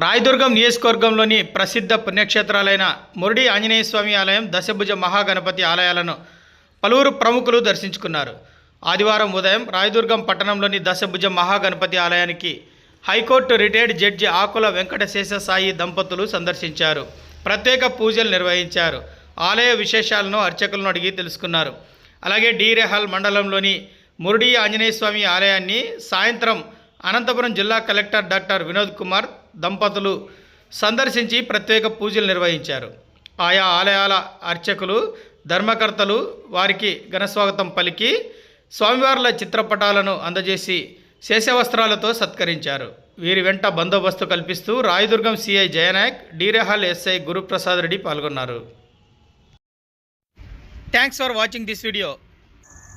రాయదుర్గం నియోజకవర్గంలోని ప్రసిద్ధ పుణ్యక్షేత్రాలైన మురుడి ఆంజనేయ స్వామి ఆలయం దశభుజ మహాగణపతి ఆలయాలను పలువురు ప్రముఖులు దర్శించుకున్నారు. ఆదివారం ఉదయం రాయదుర్గం పట్టణంలోని దశభుజ మహాగణపతి ఆలయానికి high court retired judge Akula Venkatasesha Sai దంపతులు సందర్శించారు. ప్రత్యేక పూజలు నిర్వహించారు. ఆలయ విశేషాలను అర్చకులను అడిగి తెలుసుకున్నారు. అలాగే డీరేహాల్ మండలంలోని మురుడి ఆంజనేయ స్వామి ఆలయాన్ని సాయంత్రం అనంతపురం జిల్లా కలెక్టర్ డాక్టర్ వినోద్ కుమార్ దంపతులు సందర్శించి ప్రత్యేక పూజలు నిర్వహించారు. ఆయా ఆలయాల అర్చకులు ధర్మకర్తలు వారికి ఘనస్వాగతం పలికి స్వామివార్ల చిత్రపటాలను అందజేసి శేషవస్త్రాలతో సత్కరించారు. వీరి వెంట బందోబస్తు కల్పిస్తూ రాయదుర్గం సిఐ జయనాయక్ డీరేహాల్ ఎస్ఐ గురుప్రసాద్ రెడ్డి పాల్గొన్నారు. Thanks for watching this video